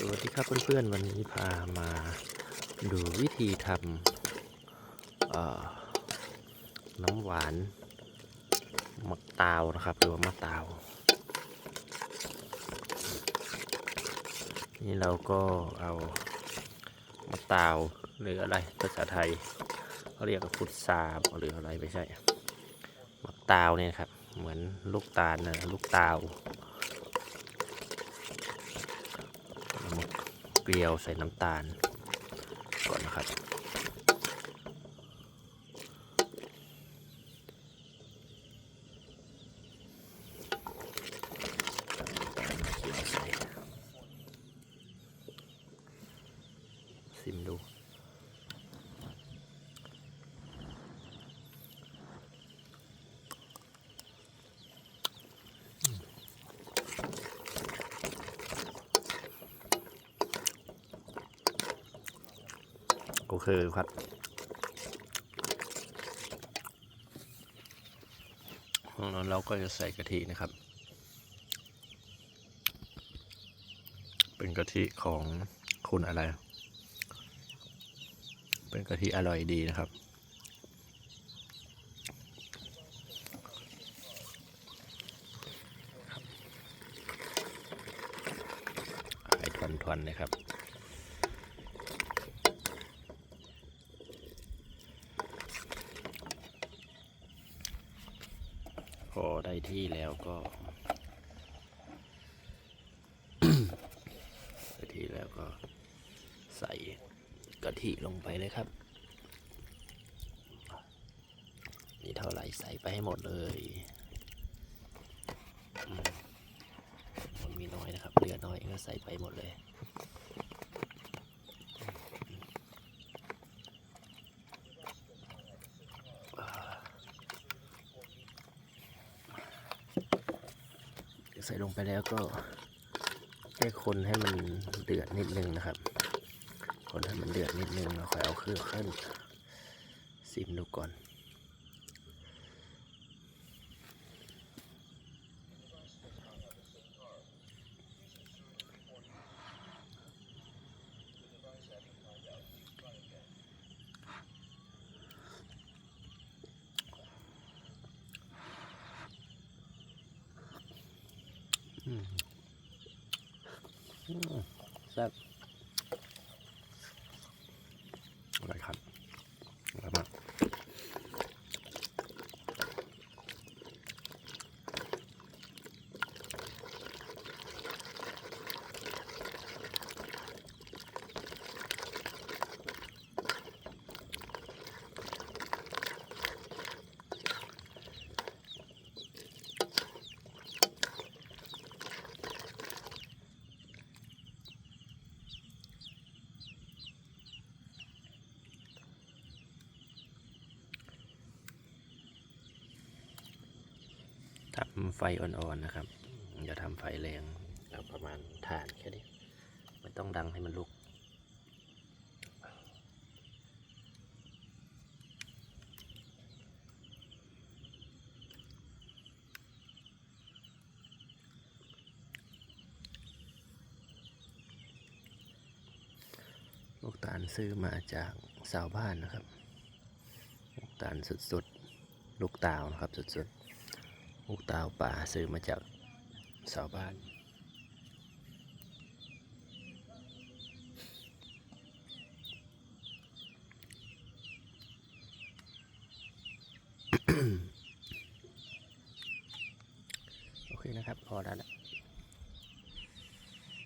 สวัสดีครับเพื่อนๆ วันนี้พามาดูวิธีทำน้ำหวานมะตาวนะครับหรือว่ามะตาว นี่เราก็เอามะตาวหรืออะไรภาษาไทยเขาเรียกว่าพุทราหรืออะไรไม่ใช่มะตาวเนี่ยครับ เหมือนลูกตาลนะลูกตาว เอามา เกลียวใส่น้ำตาล ก่อนนะครับ ซิมดู เคครับแล้วเราก็จะใส่กะทินะครับ เป็นกะทิของคุณอะไร เป็นกะทิอร่อยดีนะครับไอ้ทวนๆนะครับ ได้ที่แล้วก็ได้ที่แล้วก็ใส่กะทิลงไปเลยครับ นี่เท่าไหร่ใส่ไปให้หมดเลยมมันมีน้อยนะครับเหลือน้อยก็ใส่ไปหมดเลย ใส่ลงไปแล้วก็แค่คนให้มันเดือดนิดนึงนะครับ คนให้มันเดือดนิดนึงแล้วค่อยเอาเครื่องขึ้นซิมดูก่อน แซ่บอะไรครับอร่อยมาก ทำไฟอ่อนๆนะครับ อย่าทำไฟแรงเอาประมาณฐานแค่นี้ไม่ต้องดังให้มันลุก ลูกตาลซื้อมาจากสาวบ้านนะครับ ลูกตาลสุดๆ ลูกตาวนะครับสุดๆ ลูกตาป่าซื้อมาจากชาวบ้าน โอเคนะครับ พอแล้วละ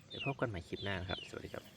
เดี๋ยวพบกันใหม่คลิปหน้านะครับ สวัสดีครับ